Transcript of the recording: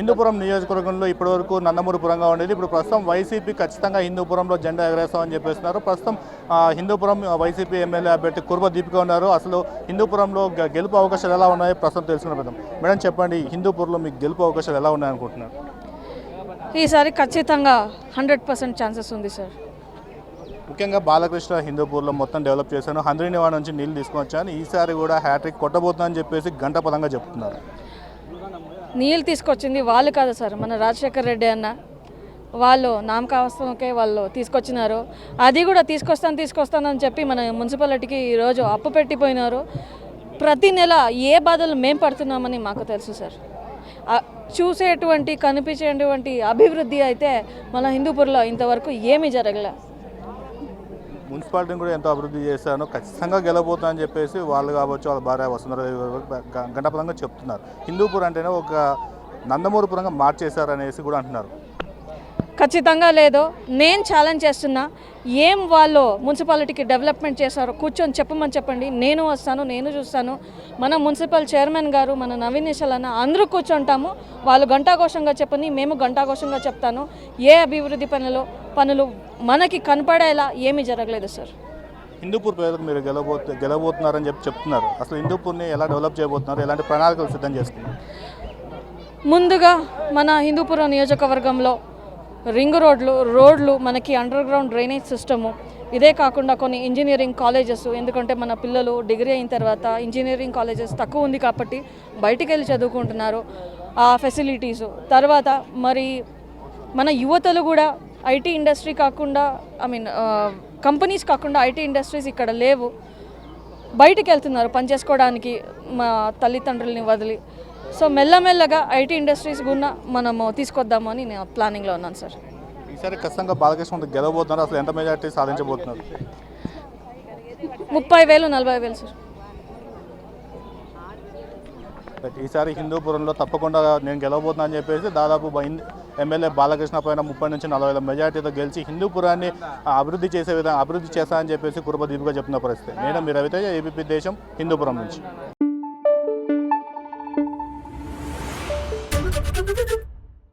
హిందూపురం నియోజకవర్గంలో ఇప్పటివరకు నందమూరిపురంగా ఉండేది. ఇప్పుడు ప్రస్తుతం వైసీపీ ఖచ్చితంగా హిందూపురంలో జెండా ఎగరేస్తామని చెప్పేస్తున్నారు. ప్రస్తుతం హిందూపురం వైసీపీ ఎమ్మెల్యే అభ్యర్థి కుర్బ దీపిక ఉన్నారు. అసలు హిందూపురంలో గెలుపు అవకాశాలు ఎలా ఉన్నాయో ప్రస్తుతం తెలుసుకునే పెద్దాం మేడం చెప్పండి హిందూపూర్లో మీకు గెలుపు అవకాశాలు ఎలా ఉన్నాయనుకుంటున్నారు? ఈసారి ఖచ్చితంగా హండ్రెడ్ పర్సెంట్ ఛాన్సెస్ ఉంది సార్. ముఖ్యంగా బాలకృష్ణ హిందూపూర్లో మొత్తం డెవలప్ చేశాను. హంద్రీనివా నుంచి నీళ్ళు తీసుకొని వచ్చాను ఈసారి కూడా హ్యాట్రిక్ కొట్టబోతుందని చెప్పేసి గంట పదంగా చెప్తున్నారు. నీళ్ళు తీసుకొచ్చింది వాళ్ళు కాదు సార్ మన రాజశేఖర్ రెడ్డి అన్న. వాళ్ళు నామకావస్థకే వాళ్ళు తీసుకొచ్చినారు. అది కూడా తీసుకొస్తాను తీసుకొస్తానని చెప్పి మన మున్సిపాలిటీకి ఈరోజు అప్పు పెట్టిపోయినారు. ప్రతి నెల ఏ బాధలు మేము పడుతున్నామని మాకు తెలుసు సార్. చూసేటువంటి కనిపించేటువంటి అభివృద్ధి అయితే మన హిందూపూర్లో ఇంతవరకు ఏమీ జరగలే. మున్సిపాలిటీని కూడా ఎంతో అభివృద్ధి చేశాను. ఖచ్చితంగా గెలబోతా అని చెప్పేసి వాళ్ళు కావచ్చు వాళ్ళ భార్య వసుంధరాదేవి గంటపదంగా చెప్తున్నారు. హిందూపూర్ అంటేనే ఒక నందమూరిపురంగా మార్చేశారు అనేసి కూడా అంటున్నారు. ఖచ్చితంగా లేదు నేను ఛాలెంజ్ చేస్తున్నా. ఏం వాళ్ళు మున్సిపాలిటీకి డెవలప్మెంట్ చేశారో కూర్చొని చెప్పమని చెప్పండి. నేను వస్తాను నేను చూస్తాను. మన మున్సిపల్ చైర్మన్ గారు మన నవీన్ నిశల్ అన్న అందరూ కూర్చుంటాము. వాళ్ళు గంటాఘోషంగా చెప్పని మేము గంటాఘోషంగా చెప్తాను. ఏ అభివృద్ధి పనులు పనులు మనకి కనపడేలా ఏమీ జరగలేదు సార్. హిందూపూర్ పేరుకు మీరు గెలబోతు గెలబోతున్నారని చెప్పి చెప్తున్నారు. అసలు హిందూపూర్ని ఎలా డెవలప్ చేయబోతున్నారు? ఎలాంటి ప్రణాళికలు సిద్ధం చేసుకున్నారు ముందుగా మన హిందూపురం నియోజకవర్గంలో రింగ్ రోడ్లు రోడ్లు మనకి అండర్ గ్రౌండ్ డ్రైనేజ్ సిస్టము ఇదే కాకుండా కొన్ని ఇంజనీరింగ్ కాలేజెస్ ఎందుకంటే మన పిల్లలు డిగ్రీ అయిన తర్వాత ఇంజనీరింగ్ కాలేజెస్ తక్కువ ఉంది కాబట్టి బయటికి వెళ్ళి చదువుకుంటున్నారు. ఆ ఫెసిలిటీస్ తర్వాత మరి మన యువతలు కూడా ఐటీ ఇండస్ట్రీ కాకుండా ఐ మీన్ కంపెనీస్ కాకుండా ఐటీ ఇండస్ట్రీస్ ఇక్కడ లేవు. బయటికి వెళ్తున్నారు పనిచేసుకోవడానికి మా తల్లిదండ్రుల్ని వదిలి. సో మెల్లమెల్లగా ఐటీ ఇండస్ట్రీస్ కూడా మనము తీసుకొద్దామని నేను ప్లానింగ్లో ఉన్నాను సార్. ఈసారి ఖచ్చితంగా బాలకృష్ణ గెలబోతున్నారు అసలు ఎంత మెజార్టీ సాధించబోతున్నారు? ముప్పై వేలు నలభై వేలు సార్. ఈసారి హిందూపురంలో తప్పకుండా నేను గెలవబోతున్నా అని చెప్పేసి దాదాపు ఎమ్మెల్యే బాలకృష్ణ పైన ముప్పై నుంచి నలభై వేల మెజార్టీతో గెలిచి హిందూపురాన్ని అభివృద్ధి చేసే విధంగా అభివృద్ధి చేస్తా అని చెప్పేసి కురుబ దీపిగా చెప్తున్న పరిస్థితి. నేను మీ రవితేజ ఏబీపీ దేశం హిందూపురం నుంచి. Ha ha ha!